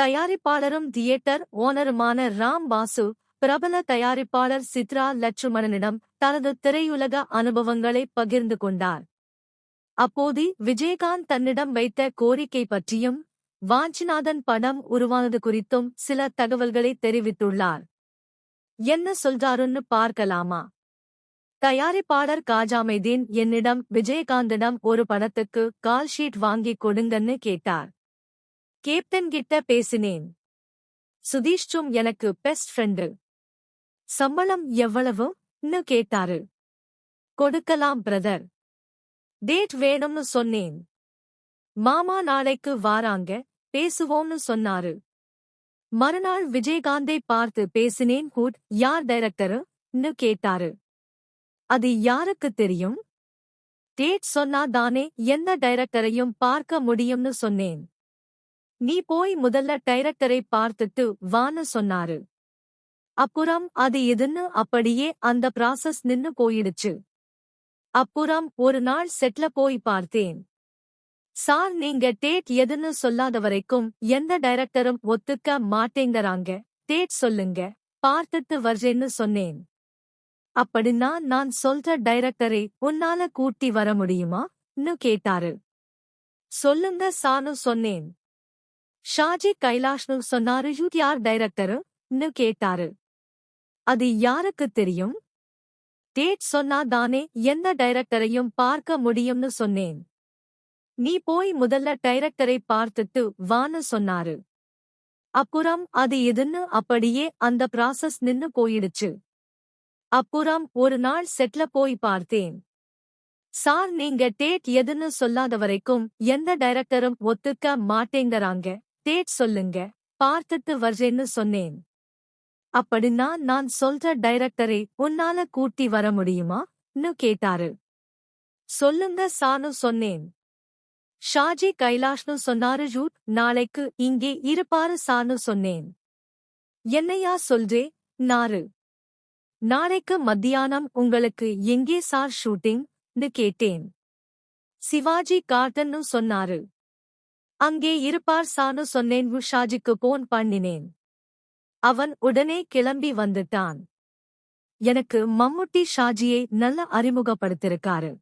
தயாரிப்பாளரும் theatre ஓனருமான ராம் பாசு பிரபல தயாரிப்பாளர் சித்ரா லட்சுமணனிடம் தனது திரையுலக அனுபவங்களை பகிர்ந்து கொண்டார். அப்போது விஜயகாந்த் தன்னிடம் வைத்த கோரிக்கை பற்றியும் வாஞ்சிநாதன் படம் உருவானது குறித்தும் சில தகவல்களை தெரிவித்துள்ளார். என்ன சொல்றாருன்னு பார்க்கலாமா? தயாரிப்பாளர் காஜாமைதீன் என்னிடம் விஜயகாந்திடம் ஒரு படத்துக்கு கால் ஷீட் வாங்கிக் கொடுங்கன்னு கேட்டார். கேப்டன் கிட்ட பேசினேன். சுதீஷ்டும் எனக்கு பெஸ்ட் ஃப்ரெண்டு சம்பளம் எவ்வளவு? கேட்டாரு. கொடுக்கலாம் பிரதர் டேட் வேணும்னு சொன்னேன். மாமா நாளைக்கு வாராங்க பேசுவோம்னு சொன்னாரு. மறுநாள் விஜயகாந்தை பார்த்து பேசினேன் ஹூட் யார் டைரக்டரு கேட்டாரு. அது யாருக்கு தெரியும்? டேட் சொன்னா தானே எந்த டைரக்டரையும் பார்க்க முடியும்னு சொன்னேன். நீ போய் முதல்ல டைரக்டரை பார்த்துட்டு வான்னு சொன்னாரு. அப்புறம் அது எதுன்னு அப்படியே அந்த ப்ராசஸ் நின்னு போயிடுச்சு. அப்புறம் ஒரு நாள் செட்ல போய் பார்த்தேன். சார் நீங்க டேட் எதுன்னு சொல்லாத வரைக்கும் எந்த டைரக்டரும் ஒத்துக்க மாட்டேங்கறாங்க. டேட் சொல்லுங்க. பார்த்துட்டு வர்றேன்னு சொன்னேன். அப்படின்னா நான் சொல்ற டைரக்டரை உன்னால கூட்டி வர முடியுமா? கேட்டாரு. சொல்லுங்க சானு சொன்னேன். ஷாஜி கைலாஷ்னு சொன்னாரு. "யூ யார் டைரக்டருன்னு கேட்டாரு. அது யாருக்கு தெரியும்? டேட் சொன்னா தானே எந்த டைரக்டரையும் பார்க்க முடியும்னு சொன்னேன். நீ போய் முதல்ல டைரக்டரை பார்த்துட்டு வான்னு சொன்னாரு. அப்புறம் அது எதுன்னு அப்படியே அந்த ப்ராசஸ் நின்னு போயிடுச்சு. அப்புறம் ஒரு நாள் செட்ல போய் பார்த்தேன். சார் நீங்க டேட் எதுன்னு சொல்லாத வரைக்கும் எந்த டைரக்டரும் ஒத்துக்க மாட்டேங்கிறாங்க. டேட் சொல்லுங்க பார்த்துட்டு வர்றேன்னு சொன்னேன். அப்படின்னா நான் சொல்ற டைரக்டரை உன்னால கூட்டி வர முடியுமா? கேட்டாரு. சொல்லுங்க சானு சொன்னேன். ஷாஜி கைலாஷ்னு சொன்னாரு ஜூட் நாளைக்கு இங்கே இருப்பாரு சானு சொன்னேன். என்னையா சொல்றே? நாரு நாளைக்கு மத்தியானம் உங்களுக்கு எங்கே சார் ஷூட்டிங்? கேட்டேன். சிவாஜி கார்டன்னு சொன்னாரு. அங்கே இருப்பார் சானு சொன்னேன் ஷாஜிக்கு போன் பண்ணினேன். அவன் உடனே கிளம்பி வந்துட்டான். எனக்கு மம்முட்டி ஷாஜியை நல்ல அறிமுகப்படுத்திருக்காரு.